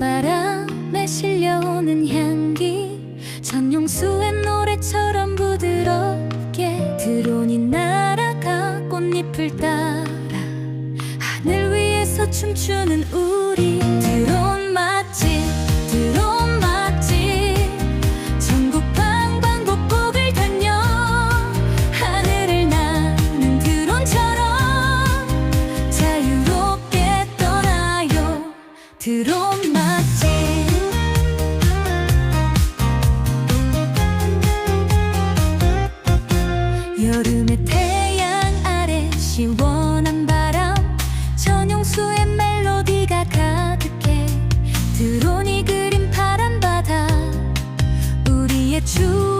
바람에 실려오는 향기 전용수의 노래처럼 부드럽게 드론이 날아가 꽃잎을 따라 하늘 위에서 춤추는 우 드론마치 여름에 태양 아래 시원한 바람 전용수의 멜로디가 가득해. 드론이 그린 파란 바다 우리의 추억